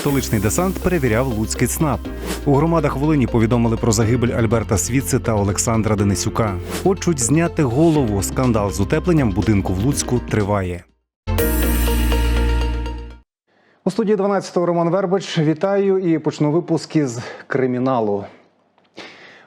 столичний десант перевіряв Луцький ЦНАП. У громадах Волині повідомили про загибель Альберта Свіци та Олександра Денисюка. Хочуть зняти голову. Скандал з утепленням будинку в Луцьку триває. У студії 12-го Роман Вербич. Вітаю і почну випуск із криміналу.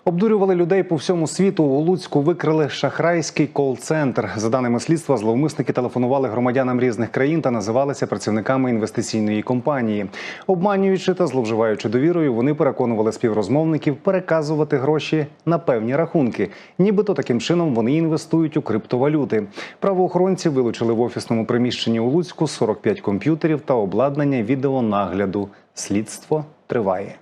Обдурювали людей по всьому світу. У Луцьку викрили шахрайський кол-центр. За даними слідства, зловмисники телефонували громадянам різних країн та називалися працівниками інвестиційної компанії. Обманюючи та зловживаючи довірою, вони переконували співрозмовників переказувати гроші на певні рахунки. Нібито таким чином вони інвестують у криптовалюти. Правоохоронці вилучили в офісному приміщенні у Луцьку 45 комп'ютерів та обладнання відеонагляду. Слідство триває.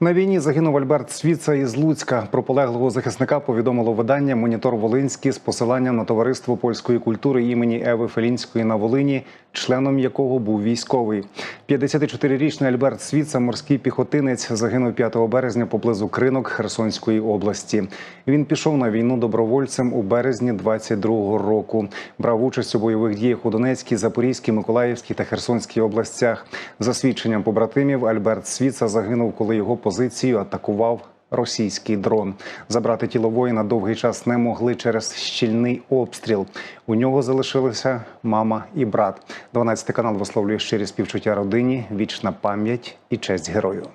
На війні загинув Альберт Свіца із Луцька. Про полеглого захисника повідомило видання Монітор Волинський з посиланням на товариство польської культури імені Еви Фелінської на Волині, членом якого був військовий. 54-річний Альберт Свіца, морський піхотинець, загинув 5 березня поблизу Кринок Херсонської області. Він пішов на війну добровольцем у березні 22-го року. Брав участь у бойових діях у Донецькій, Запорізькій, Миколаївській та Херсонській областях. За свідченням побратимів, Альберт Свіца загинув, коли його позицію атакував російський дрон. Забрати тіло воїна довгий час не могли через щільний обстріл. У нього залишилися мама і брат. 12 канал висловлює щирі співчуття родині, вічна пам'ять і честь герою.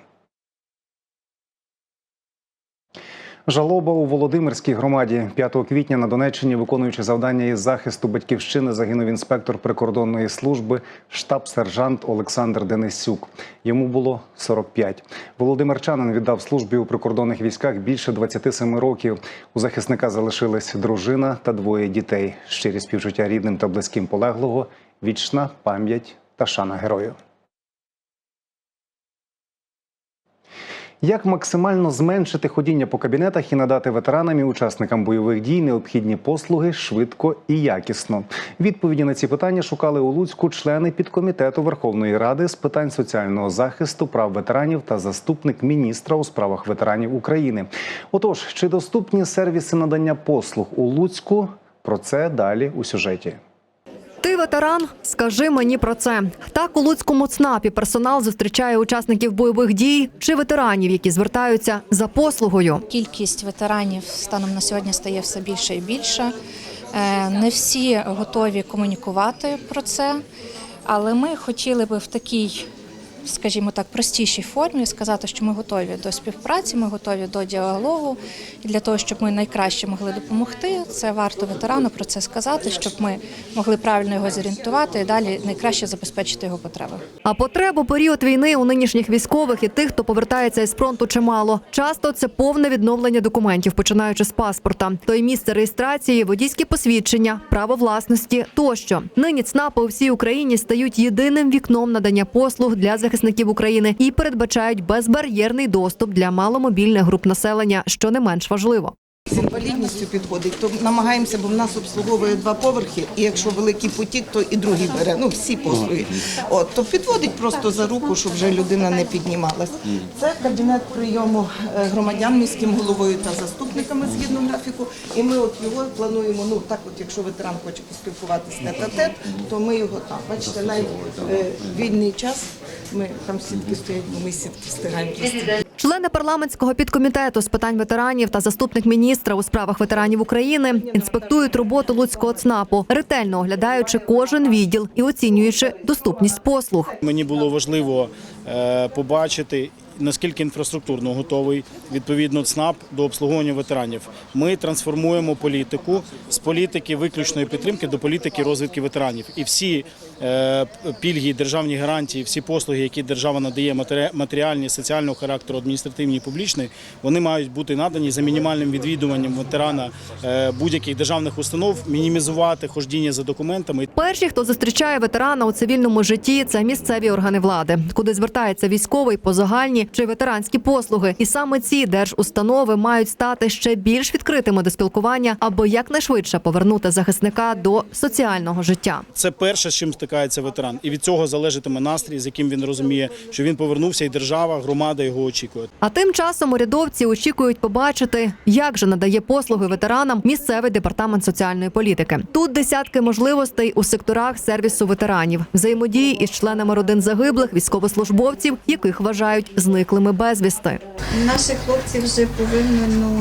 Жалоба у Володимирській громаді 5 квітня на Донеччині, виконуючи завдання із захисту батьківщини, загинув інспектор прикордонної служби, штаб-сержант Олександр Денисюк. Йому було 45. Володимирчанин віддав службі у прикордонних військах більше 27 років. У захисника залишились дружина та двоє дітей. Щирі співчуття рідним та близьким полеглого, вічна пам'ять та шана герою. Як максимально зменшити ходіння по кабінетах і надати ветеранам і учасникам бойових дій необхідні послуги швидко і якісно? Відповіді на ці питання шукали у Луцьку члени підкомітету Верховної Ради з питань соціального захисту прав ветеранів та заступник міністра у справах ветеранів України. Отож, чи доступні сервіси надання послуг у Луцьку? Про це далі у сюжеті. Ти ветеран? Скажи мені про це. Так у Луцькому ЦНАПі персонал зустрічає учасників бойових дій чи ветеранів, які звертаються за послугою. Кількість ветеранів станом на сьогодні стає все більше і більше. Е, Не всі готові комунікувати про це, але ми хотіли би в такій, скажімо так, простішій формі сказати, що ми готові до співпраці, ми готові до діалогу. І для того, щоб ми найкраще могли допомогти, це варто ветерану про це сказати, щоб ми могли правильно його зорієнтувати і далі найкраще забезпечити його потреби. А потреб у період війни у нинішніх військових і тих, хто повертається із фронту, чимало. Часто це повне відновлення документів, починаючи з паспорта, то й місце реєстрації, водійські посвідчення, право власності тощо. Нині ЦНАПи у всій Україні стають єдиним вікном надання послуг для захисників України і передбачають безбар'єрний доступ для маломобільних груп населення, що не менш важливо. З інвалідністю підходить, то намагаємося, бо в нас обслуговує два поверхи, і якщо великий потік, то і другий бере, ну всі послуги. От, то підводить просто за руку, щоб вже людина не піднімалась. Це кабінет прийому е, громадян міським головою та заступниками згідно графіку. І ми от його плануємо, ну так от, якщо ветеран хоче поспілкуватися тет-а-тет, то ми його там. Бачите, навіть е, вільний час, ми там сітки стоять, ми сітки встигаємо. Члени парламентського підкомітету з питань ветеранів та заступник міністра у справах ветеранів України інспектують роботу Луцького ЦНАПу, ретельно оглядаючи кожен відділ і оцінюючи доступність послуг. Мені було важливо е, побачити. Наскільки інфраструктурно готовий відповідно ЦНАП до обслуговування ветеранів? Ми трансформуємо політику з політики виключної підтримки до політики розвитку ветеранів. І всі пільги, державні гарантії, всі послуги, які держава надає матері- матеріальні, соціального характеру, адміністративні і публічні, вони мають бути надані за мінімальним відвідуванням ветерана е, будь-яких державних установ, мінімізувати хождіння за документами. Перші, хто зустрічає ветерана у цивільному житті, це місцеві органи влади, куди звертається військовий по загальні чи ветеранські послуги. І саме ці держустанови мають стати ще більш відкритими до спілкування, аби якнайшвидше повернути захисника до соціального життя. Це перше, з чим стикається ветеран. І від цього залежатиме настрій, з яким він розуміє, що він повернувся, і держава, громада його очікує. А тим часом урядовці очікують побачити, як же надає послуги ветеранам місцевий департамент соціальної політики. Тут десятки можливостей у секторах сервісу ветеранів, взаємодії із членами родин загиблих, військовослужбовців, яких вважають зниклими безвісти. Наших хлопців вже повинно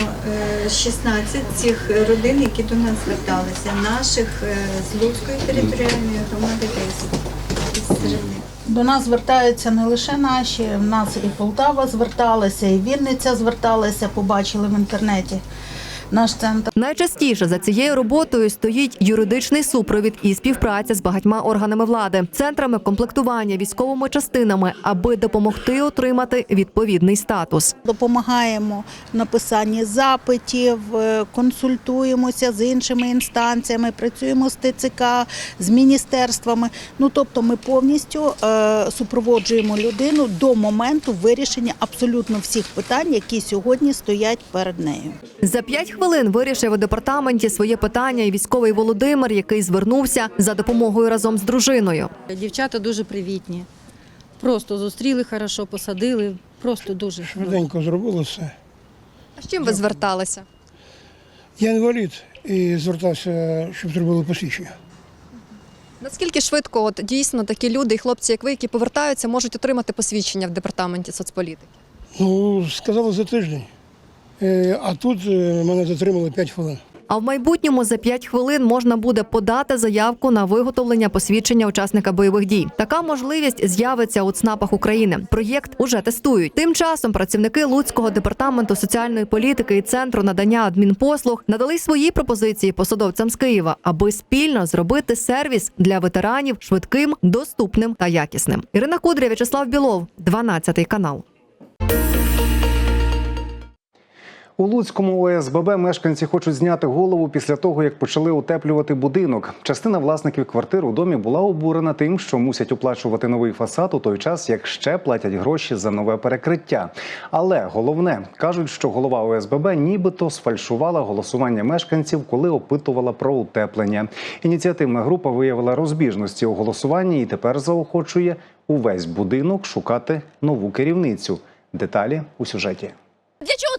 е, 16 цих родин, які до нас зверталися. Наших е, з Луцької територіальної громади 10 із Стерни. До нас звертаються не лише наші, в нас і Полтава зверталася, і Вінниця зверталася, побачили в інтернеті наш центр. Найчастіше за цією роботою стоїть юридичний супровід і співпраця з багатьма органами влади, центрами комплектування військовими частинами, аби допомогти отримати відповідний статус. Допомагаємо в написанні запитів, е, консультуємося з іншими інстанціями, працюємо з ТЦК, з міністерствами. Ну тобто, ми повністю е, супроводжуємо людину до моменту вирішення абсолютно всіх питань, які сьогодні стоять перед нею. За п'ять хвилин вирішив у департаменті своє питання і військовий Володимир, який звернувся за допомогою разом з дружиною. Дівчата дуже привітні. Просто зустріли хорошо, посадили. Просто дуже. Швиденько зробили все. А з чим ви зверталися? Я інвалід і звертався, щоб зробили посвідчення. Наскільки швидко от дійсно такі люди і хлопці, як ви, які повертаються, можуть отримати посвідчення в департаменті соцполітики? Ну, сказали за тиждень. Е, А тут е, мене затримали 5 хвилин. А в майбутньому за 5 хвилин можна буде подати заявку на виготовлення посвідчення учасника бойових дій. Така можливість з'явиться у ЦНАПах України. Проєкт уже тестують. Тим часом працівники Луцького департаменту соціальної політики і центру надання адмінпослуг надали свої пропозиції посадовцям з Києва, аби спільно зробити сервіс для ветеранів швидким, доступним та якісним. Ірина Кудря, В'ячеслав Білов, 12 канал. У Луцькому ОСББ мешканці хочуть зняти голову після того, як почали утеплювати будинок. Частина власників квартир у домі була обурена тим, що мусять оплачувати новий фасад у той час, як ще платять гроші за нове перекриття. Але головне кажуть, що голова ОСББ нібито сфальшувала голосування мешканців, коли опитувала про утеплення. Ініціативна група виявила розбіжності у голосуванні і тепер заохочує увесь будинок шукати нову керівницю. Деталі у сюжеті. Для чого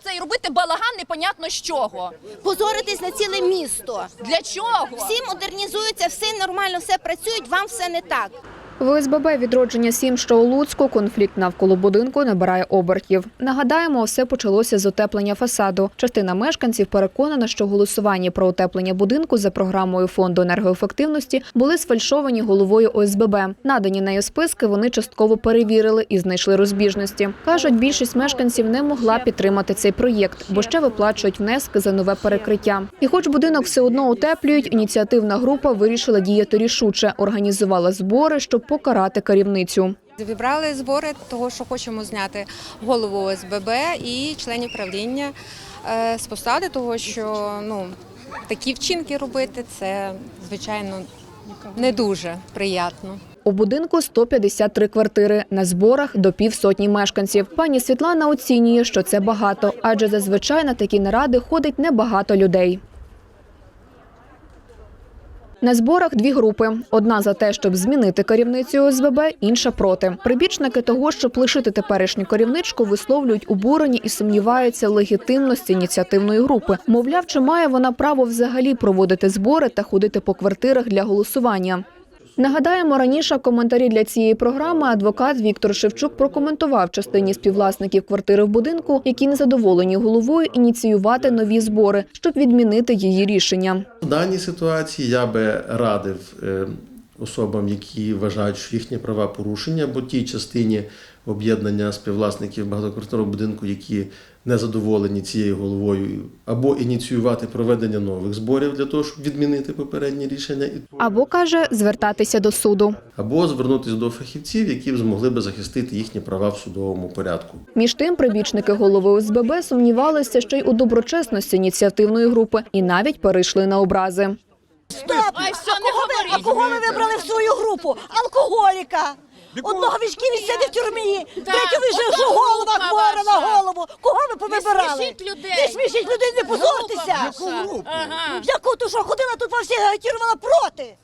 робити балаган непонятно з чого? позоритись на ціле місто. Для чого? Всі модернізуються, все нормально, все працюють, вам все не так. В ОСББ відродження 7, що у Луцьку, конфлікт навколо будинку набирає обертів. Нагадаємо, все почалося з утеплення фасаду. Частина мешканців переконана, що голосування про утеплення будинку за програмою фонду енергоефективності були сфальшовані головою ОСББ. Надані нею списки вони частково перевірили і знайшли розбіжності. кажуть, більшість мешканців не могла підтримати цей проєкт, бо ще виплачують внески за нове перекриття. І, хоч будинок все одно утеплюють, ініціативна група вирішила діяти рішуче, організувала збори, щоб покарати керівницю. Зібрали збори того, що хочемо зняти голову ОСББ і членів правління е, з посади, того що ну такі вчинки робити це звичайно не дуже приємно. У будинку 153 квартири, на зборах до півсотні мешканців. Пані Світлана оцінює, що це багато, адже зазвичай на такі наради ходить небагато людей. На зборах дві групи: одна за те, щоб змінити керівницю ОСББ, інша проти. Прибічники того, щоб лишити теперішню керівничку, висловлюють обурені і сумніваються легітимності ініціативної групи. Мовляв, чи має вона право взагалі проводити збори та ходити по квартирах для голосування. Нагадаємо, раніше коментарі для цієї програми адвокат Віктор Шевчук прокоментував частині співвласників квартири в будинку, які незадоволені головою ініціювати нові збори, щоб відмінити її рішення. В даній ситуації я би радив е, особам, які вважають, що їхні права порушені, або тій частині об'єднання співвласників багатоквартирного будинку, які не задоволені цією головою, або ініціювати проведення нових зборів для того, щоб відмінити попередні рішення, і- Або каже звертатися до суду. або звернутися до фахівців, які б змогли би захистити їхні права в судовому порядку. Між тим, прибічники голови ОСББ сумнівалися ще й у доброчесності ініціативної групи і навіть перейшли на образи. Ай, все, не говоріть. Кого ви вибрали в свою групу? Алкоголіка. Одного вічківі сидить в тюрмі, третього вже голова хвора на голову. Кого ви повибирали? смішіть людей. Не смішіть людей, не позортеся. Ага. Яку ту що ходила тут во всіх агітірувала проти?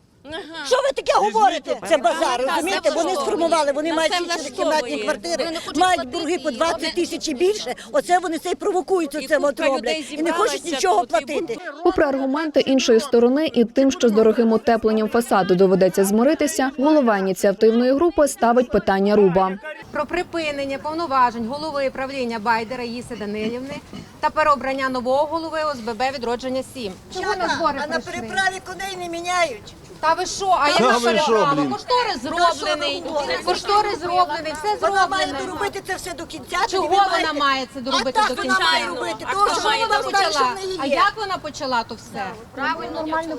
Що ви таке говорите? Це базар, розумієте? Вони сформували, вони мають кімнатні квартири, мають борги по їм. 20 тисяч і більше. Оце вони це й провокують, оце от роблять. І не хочуть нічого платити. Попри аргументи іншої сторони і тим, що з дорогим утепленням фасаду доведеться змиритися, голова ініціативної групи ставить питання руба. Про припинення повноважень голови правління Байдера Їси Данилівни та переобрання нового голови ОСББ відродження 7. Чого на збори А на переправі коней не міняють. Та ви що? А яка переправа? Кошторис зроблений. Кошторис зроблений, все Вона має зроблене. доробити це все до кінця. Чого тоді ви вона маєте- має це доробити а так до вона кінця? має робити. А Тому що має вона робити? почала? в неї А є. як вона почала то все?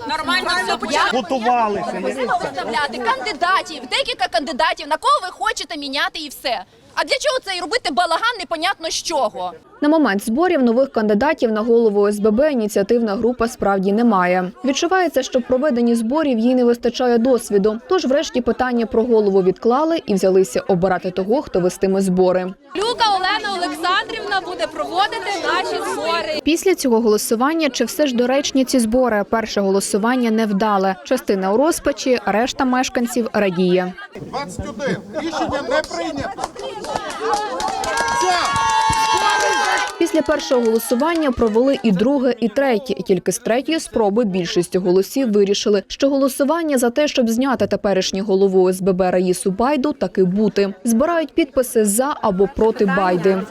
Нормально все почала. Готувалися. Виставляти кандидатів, декілька кандидатів, на кого ви хочете міняти і все. А для чого це і робити балаган непонятно з чого? На момент зборів нових кандидатів на голову ОСББ ініціативна група справді не має. Відчувається, що в проведенні зборів їй не вистачає досвіду. Тож, врешті, питання про голову відклали і взялися обирати того, хто вестиме збори. Люка Олена Олександрівна буде проводити наші збори. Після цього голосування чи все ж доречні ці збори? Перше голосування не вдале. Частина у розпачі, решта мешканців радіє. 21. Рішення не прийнято. Після першого голосування провели і друге, і третє. І тільки з третьої спроби більшістю голосів вирішили, що голосування за те, щоб зняти теперішню голову ОСББ Раїсу Байду, таки бути. Збирають підписи за або проти Байди.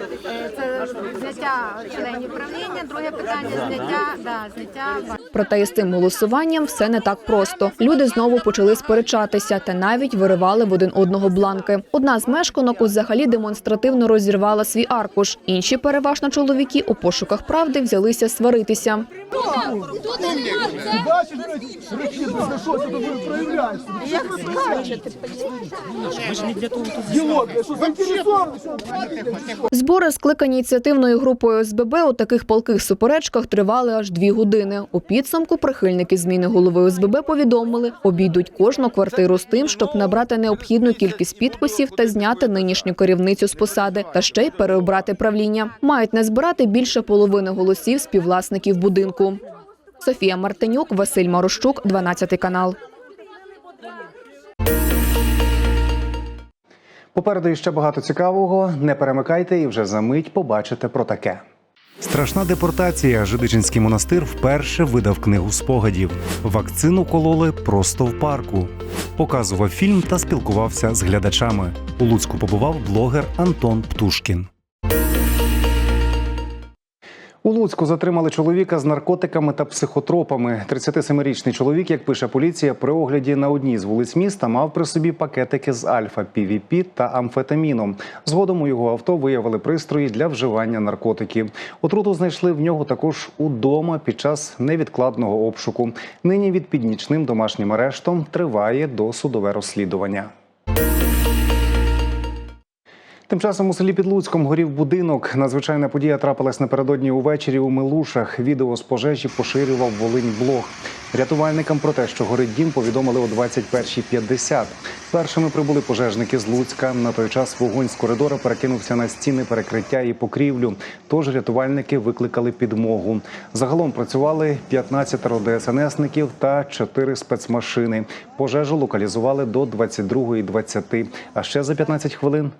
Це зняття членів правління, друге питання зняття, да, зняття. Проте із цим голосуванням все не так просто. Люди знову почали сперечатися та навіть виривали в один одного бланки. Одна з мешканок взагалі демонстративно розірвала свій аркуш. Інші, переважно чоловіки, у пошуках правди взялися сваритися. Збори, скликані ініціативною групою ОСББ, у таких палких суперечках тривали аж дві години. У підсумку прихильники зміни голови ОСББ повідомили, обійдуть кожну квартиру з тим, щоб набрати необхідну кількість підписів та зняти нинішню керівницю з посади, та ще й переобрати правління. Мають не збирати більше половини голосів співвласників будинку. Софія Мартинюк, Василь Марощук, 12 канал. Попереду іще багато цікавого. Не перемикайте і вже за мить побачите про таке. Страшна депортація. Жидичинський монастир вперше видав книгу спогадів. Вакцину кололи просто в парку. Показував фільм та спілкувався з глядачами. У Луцьку побував блогер Антон Птушкін. У Луцьку затримали чоловіка з наркотиками та психотропами. 37-річний чоловік, як пише поліція, при огляді на одній з вулиць міста мав при собі пакетики з альфа, півіпі та амфетаміном. Згодом у його авто виявили пристрої для вживання наркотиків. Отруту знайшли в нього також удома під час невідкладного обшуку. Нині від піднічним домашнім арештом триває досудове розслідування. Тим часом у селі Підлуцьком горів будинок. Надзвичайна подія трапилась напередодні увечері у Милушах. Відео з пожежі поширював Волинь блог. Рятувальникам про те, що горить дім, повідомили о 21.50. Першими прибули пожежники з Луцька. На той час вогонь з коридора перекинувся на стіни перекриття і покрівлю. Тож рятувальники викликали підмогу. Загалом працювали 15 ДСНСників та 4 спецмашини. Пожежу локалізували до 22.20, а ще за 15 хвилин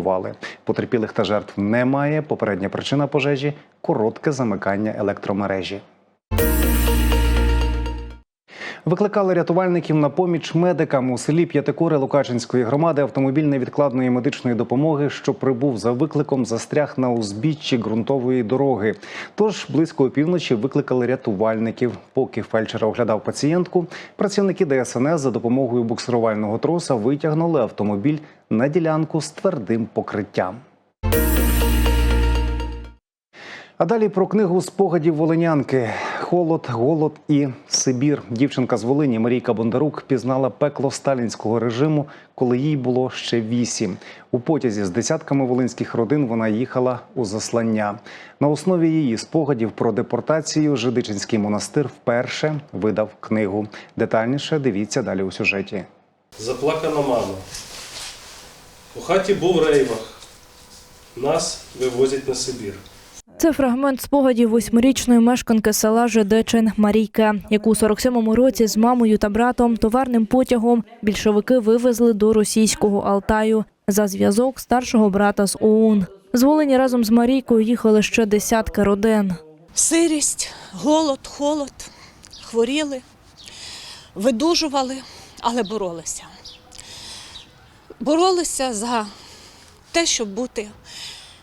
ліквідували. Потерпілих та жертв немає. Попередня причина пожежі коротке замикання електромережі. Викликали рятувальників на поміч медикам у селі П'ятикори Лукачинської громади. Автомобіль невідкладної медичної допомоги, що прибув за викликом, застряг на узбіччі ґрунтової дороги. Тож близько опівночі викликали рятувальників. Поки фельдшер оглядав пацієнтку, працівники ДСНС за допомогою буксирувального троса витягнули автомобіль на ділянку з твердим покриттям. А далі про книгу спогадів волинянки Холод, голод і Сибір. Дівчинка з Волині Марійка Бондарук пізнала пекло сталінського режиму, коли їй було ще вісім. У потязі з десятками волинських родин вона їхала у заслання. На основі її спогадів про депортацію Жидичинський монастир вперше видав книгу. Детальніше дивіться далі у сюжеті. Заплакана мама. У хаті був рейвах. Нас вивозять на Сибір. Це фрагмент спогадів восьмирічної мешканки села Жедечин Марійки, яку у 47-му році з мамою та братом товарним потягом більшовики вивезли до російського Алтаю за зв'язок старшого брата з ОУН. З Волині разом з Марійкою їхали ще десятки родин. Сирість, голод, холод, хворіли, видужували, але боролися. Боролися за те, щоб бути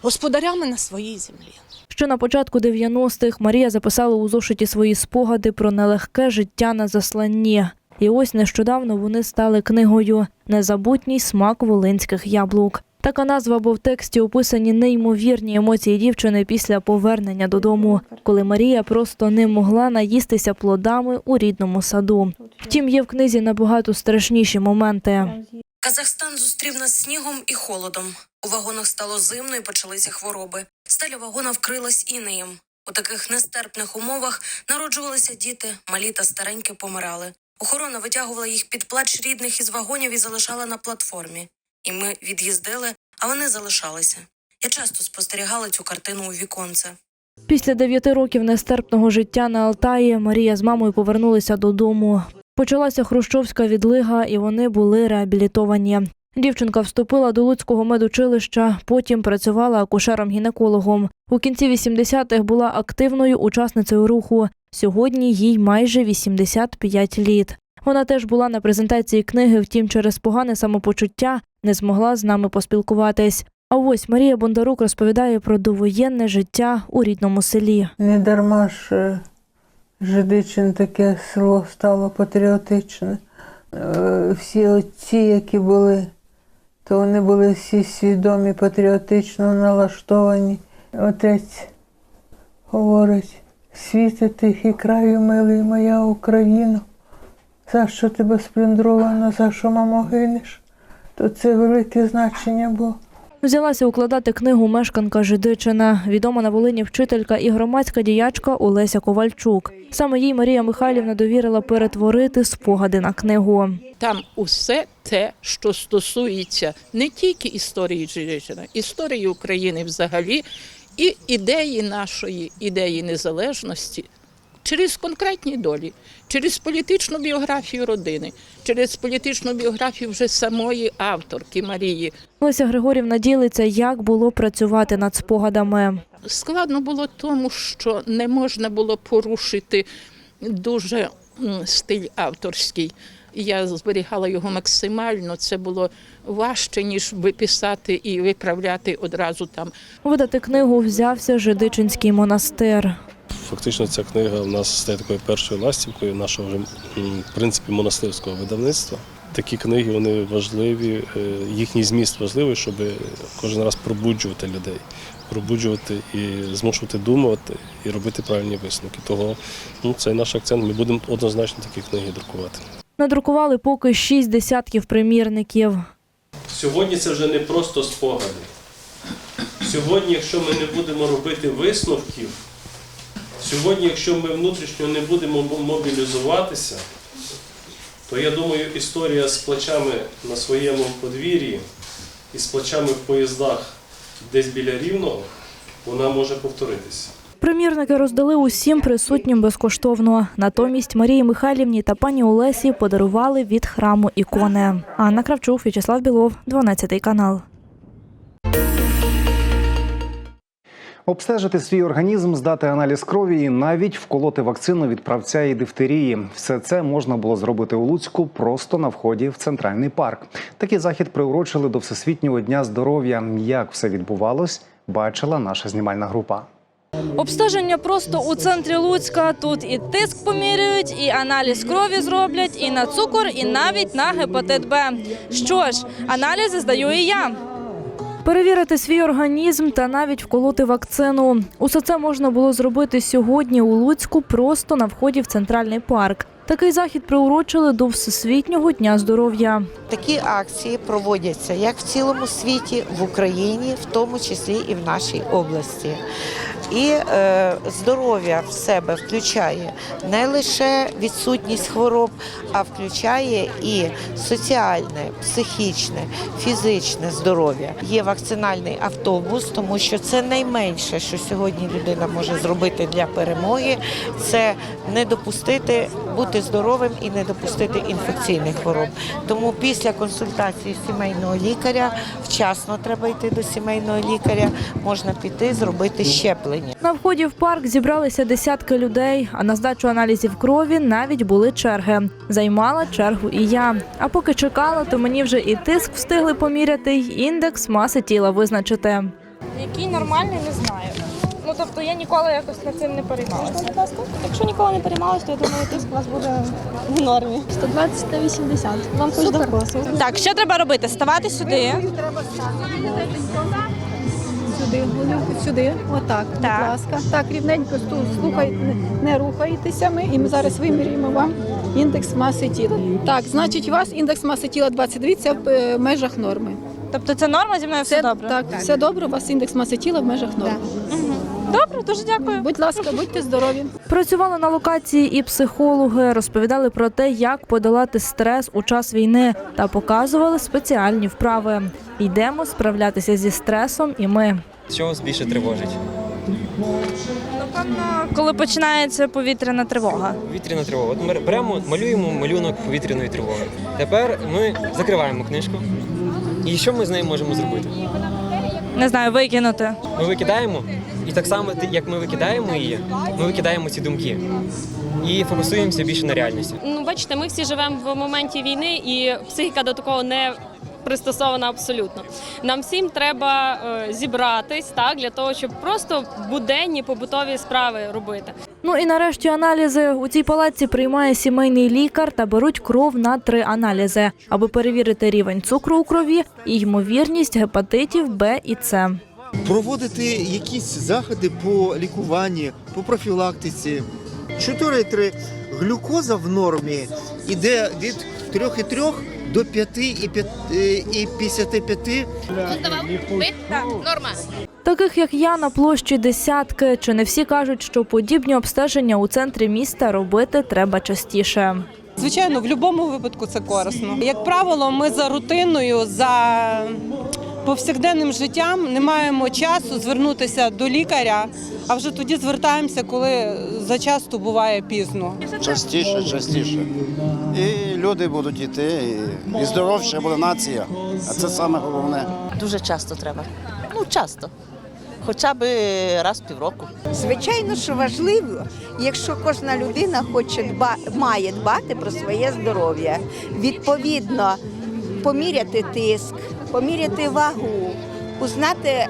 господарями на своїй землі. Ще на початку 90-х Марія записала у зошиті свої спогади про нелегке життя на засланні. І ось нещодавно вони стали книгою Незабутній смак волинських яблук. Така назва, бо в тексті описані неймовірні емоції дівчини після повернення додому, коли Марія просто не могла наїстися плодами у рідному саду. Втім, є в книзі набагато страшніші моменти. Казахстан зустрів нас снігом і холодом. У вагонах стало зимно і почалися хвороби. Стеля вагона вкрилась інеєм. У таких нестерпних умовах народжувалися діти, малі та старенькі помирали. Охорона витягувала їх під плач рідних із вагонів і залишала на платформі. І ми від'їздили, а вони залишалися. Я часто спостерігала цю картину у віконце. Після дев'яти років нестерпного життя на Алтаї Марія з мамою повернулися додому. Почалася хрущовська відлига, і вони були реабілітовані. Дівчинка вступила до Луцького медучилища, потім працювала акушером-гінекологом. У кінці 80-х була активною учасницею руху. Сьогодні їй майже 85 літ. Вона теж була на презентації книги, втім, через погане самопочуття не змогла з нами поспілкуватись. А ось Марія Бондарук розповідає про довоєнне життя у рідному селі. Не дарма ж е, Жидичин таке село стало патріотичне. Е, Всі отці, які були, то вони були всі свідомі, патріотично налаштовані. Отець говорить, світи тихий краю, милий моя Україна, за що тебе сплюндровано, за що мамо гинеш? То це велике значення було. Взялася укладати книгу мешканка Жидичина, відома на Волині вчителька і громадська діячка Олеся Ковальчук. Саме їй Марія Михайлівна довірила перетворити спогади на книгу. Там усе те, що стосується не тільки історії Жиричина, історії України взагалі, і ідеї нашої, ідеї незалежності через конкретні долі, через політичну біографію родини, через політичну біографію вже самої авторки Марії. Леся Григорівна ділиться, як було працювати над спогадами. Складно було тому, що не можна було порушити дуже стиль авторський. Я зберігала його максимально. Це було важче, ніж виписати і виправляти одразу там. Видати книгу взявся Жидичинський монастир. Фактично ця книга у нас стає такою першою ластівкою нашого вже в принципі монастирського видавництва. Такі книги вони важливі, е, їхній зміст важливий, щоб кожен раз пробуджувати людей, пробуджувати і змушувати думати і робити правильні висновки. Того ну, це наш акцент. Ми будемо однозначно такі книги друкувати. Надрукували поки шість десятків примірників. Сьогодні це вже не просто спогади. Сьогодні, якщо ми не будемо робити висновків, сьогодні, якщо ми внутрішньо не будемо мобілізуватися, то я думаю, історія з плачами на своєму подвір'ї і з плачами в поїздах десь біля рівного, вона може повторитися. Примірники роздали усім присутнім безкоштовно. Натомість Марії Михайлівні та пані Олесі подарували від храму ікони. Анна Кравчук, В'ячеслав Білов, 12 канал. Обстежити свій організм, здати аналіз крові і навіть вколоти вакцину від правця і дифтерії. Все це можна було зробити у Луцьку просто на вході в центральний парк. Такий захід приурочили до Всесвітнього дня здоров'я. Як все відбувалось, бачила наша знімальна група. Обстеження просто у центрі Луцька. Тут і тиск поміряють, і аналіз крові зроблять, і на цукор, і навіть на гепатит Б. Що ж, аналізи здаю і я. Перевірити свій організм та навіть вколоти вакцину. Усе це можна було зробити сьогодні у Луцьку просто на вході в центральний парк. Такий захід приурочили до Всесвітнього дня здоров'я. Такі акції проводяться як в цілому світі, в Україні, в тому числі і в нашій області. І е, здоров'я в себе включає не лише відсутність хвороб, а включає і соціальне, психічне, фізичне здоров'я. Є вакцинальний автобус, тому що це найменше, що сьогодні людина може зробити для перемоги. Це не допустити бути здоровим і не допустити інфекційних хвороб. Тому після консультації сімейного лікаря вчасно треба йти до сімейного лікаря, можна піти зробити щеплення. На вході в парк зібралися десятки людей, а на здачу аналізів крові навіть були черги. Займала чергу і я. А поки чекала, то мені вже і тиск встигли поміряти, й індекс маси тіла визначити. Який нормальний, не знаю. Ну тобто я ніколи якось над цим не переймалася. Якщо ніколи не переймалася, то я думаю, тиск у вас буде в нормі. 120 на 80. Вам хоч до косу. Так, що треба робити? Ставати сюди. Сюди, голівку сюди, отак, будь ласка. Так, рівненько слухай, не- не рухайтеся ми, і ми зараз вимірюємо вам індекс маси тіла. Так, значить, у вас індекс маси тіла 22, це в межах норми. Тобто це норма зі мною все добре? Так, все добре, у вас індекс маси тіла в межах норми. Добре, дуже дякую. Будь ласка, будьте здорові. Працювали на локації і психологи, розповідали про те, як подолати стрес у час війни та показували спеціальні вправи. Йдемо справлятися зі стресом, і ми. Що вас більше тривожить? Напевно, коли починається повітряна тривога. Вітряна тривога. От ми беремо, малюємо малюнок вітряної тривоги. Тепер ми закриваємо книжку. І що ми з нею можемо зробити? Не знаю, викинути. Ми викидаємо, і так само, ти- як ми викидаємо її, ми викидаємо ці думки. І фокусуємося більше на реальності. Ну, бачите, ми всі живемо в моменті війни, і психіка до такого не пристосована абсолютно. Нам всім треба е, зібратись так для того, щоб просто буденні побутові справи робити. Ну і нарешті аналізи у цій палаці приймає сімейний лікар та беруть кров на три аналізи, аби перевірити рівень цукру у крові і ймовірність гепатитів Б і С. проводити якісь заходи по лікуванні, по профілактиці. 4,3 глюкоза в нормі іде від 3,3 до 5 і 5 і 55. Норма. Таких як я на площі десятки. Чи не всі кажуть, що подібні обстеження у центрі міста робити треба частіше. Звичайно, в будь-якому випадку це корисно. Як правило, ми за рутиною, за повсякденним життям не маємо часу звернутися до лікаря, а вже тоді звертаємося, коли зачасто буває пізно. Частіше, частіше. І люди будуть йти, і, і здоровша буде нація. А це саме головне. Дуже часто треба. Ну, часто. Хоча б раз в півроку. Звичайно, що важливо, якщо кожна людина хоче дба, має дбати про своє здоров'я, відповідно поміряти тиск, поміряти вагу, узнати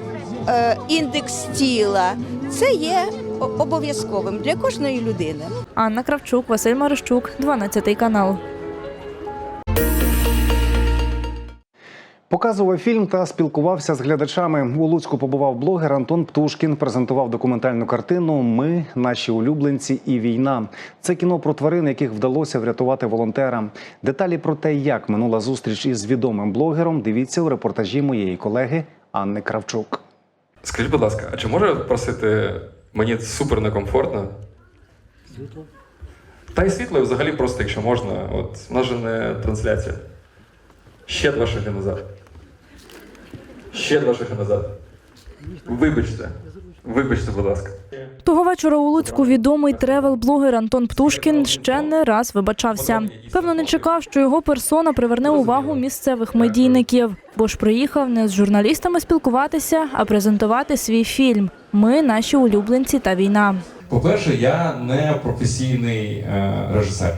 е, індекс тіла. Це є обов'язковим для кожної людини. Анна Кравчук, Василь Марищук, 12 канал. Показував фільм та спілкувався з глядачами. У Луцьку побував блогер Антон Птушкін. Презентував документальну картину Ми, наші улюбленці і війна. Це кіно про тварин, яких вдалося врятувати волонтерам. Деталі про те, як минула зустріч із відомим блогером. Дивіться у репортажі моєї колеги Анни Кравчук. Скажіть, будь ласка, а чи можу я просити мені супер некомфортно? Та й світло, і взагалі просто, якщо можна, от у нас же не трансляція. Ще два шаги назад. Ще два шаги назад. Вибачте. Вибачте, будь ласка. Того вечора у Луцьку відомий тревел-блогер Антон Птушкін ще не раз вибачався. Певно, не чекав, що його персона приверне увагу місцевих медійників, бо ж приїхав не з журналістами спілкуватися, а презентувати свій фільм Ми, наші улюбленці та війна. По-перше, я не професійний е, режисер.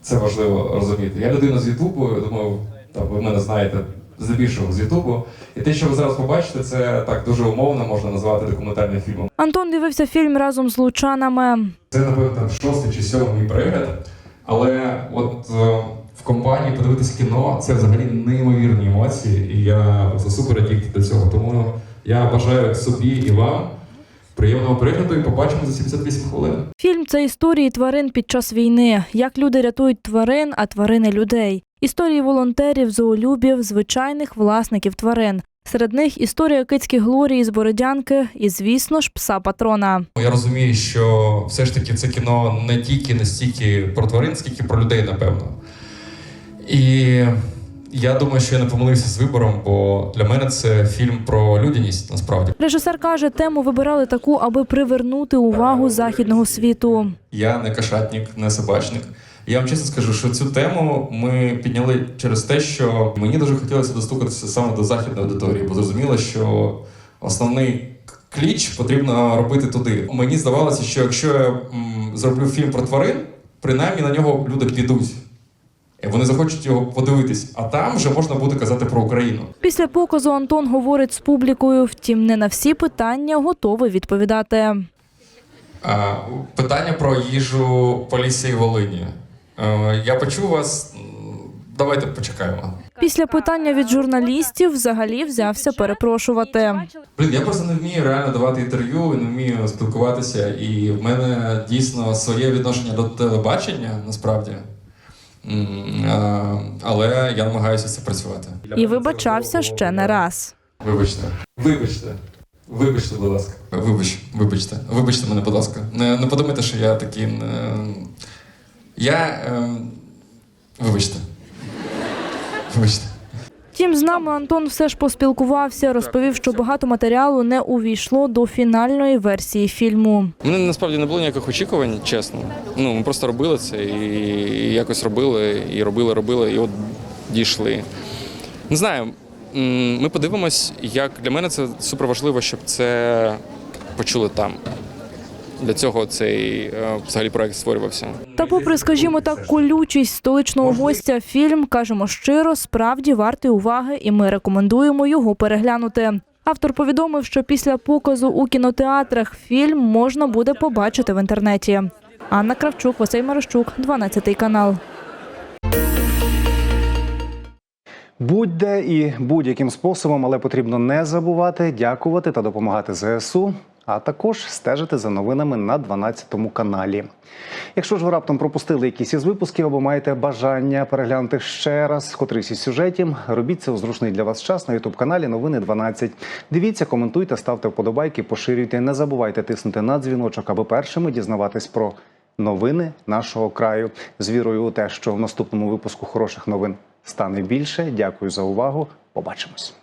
Це важливо розуміти. Я людина з Ютубу, я думаю, там, ви мене знаєте здебільшого з Ютубу. І те, що ви зараз побачите, це так дуже умовно можна назвати документальним фільмом. Антон дивився фільм разом з лучанами. Це, напевно, там шостий чи сьомий перегляд. Але от е, в компанії подивитись кіно це взагалі неймовірні емоції, і я просто супер адікт до цього. Тому я бажаю собі і вам Приємного перегляду і побачимо за 78 хвилин. Фільм це історії тварин під час війни, як люди рятують тварин, а тварини людей. Історії волонтерів, зоолюбів, звичайних власників тварин. Серед них історія кицьких глорії з Бородянки і, звісно ж, пса патрона. Я розумію, що все ж таки це кіно не тільки настільки про тварин, скільки про людей, напевно. І я думаю, що я не помилився з вибором, бо для мене це фільм про людяність насправді. Режисер каже, тему вибирали таку, аби привернути увагу західного світу. Я не кошатник, не собачник. Я вам чесно скажу, що цю тему ми підняли через те, що мені дуже хотілося достукатися саме до західної аудиторії, бо зрозуміло, що основний кліч потрібно робити туди. Мені здавалося, що якщо я м, зроблю фільм про тварин, принаймні на нього люди підуть. Вони захочуть його подивитись, а там вже можна буде казати про Україну. Після показу Антон говорить з публікою, втім, не на всі питання готовий відповідати. А, Питання про їжу Полісся і Волині. Е, Я почув вас. Давайте почекаємо. Після питання від журналістів взагалі взявся перепрошувати. Блін, я просто не вмію реально давати інтерв'ю, не вмію спілкуватися, і в мене дійсно своє відношення до телебачення насправді. Але я намагаюся це працювати. І вибачався ще не раз. Вибачте. Вибачте. Вибачте, будь ласка. Вибач, вибачте. Вибачте мене, будь ласка. Не, не подумайте, що я такий. Не... Я. Е... Вибачте. Вибачте. Втім, з нами Антон все ж поспілкувався, розповів, що багато матеріалу не увійшло до фінальної версії фільму. У мене насправді не було ніяких очікувань, чесно. Ну, ми просто робили це і якось робили, і робили, робили, і от дійшли. Не знаю, ми подивимось, як для мене це супер важливо, щоб це почули там. Для цього цей е, взагалі проект створювався. Та, попри, скажімо так, колючість столичного гостя, фільм кажемо щиро, справді вартий уваги, і ми рекомендуємо його переглянути. Автор повідомив, що після показу у кінотеатрах фільм можна буде побачити в інтернеті. Анна Кравчук, Василь Марощук, 12 канал. Будь-де і будь-яким способом, але потрібно не забувати дякувати та допомагати ЗСУ, а також стежити за новинами на 12 каналі. Якщо ж ви раптом пропустили якісь із випусків або маєте бажання переглянути ще раз котрийсь із сюжетів, робіть це у зручний для вас час на ютуб каналі Новини 12. Дивіться, коментуйте, ставте вподобайки, поширюйте. Не забувайте тиснути на дзвіночок, аби першими дізнаватись про новини нашого краю. З вірою у те, що в наступному випуску хороших новин стане більше. Дякую за увагу. Побачимось.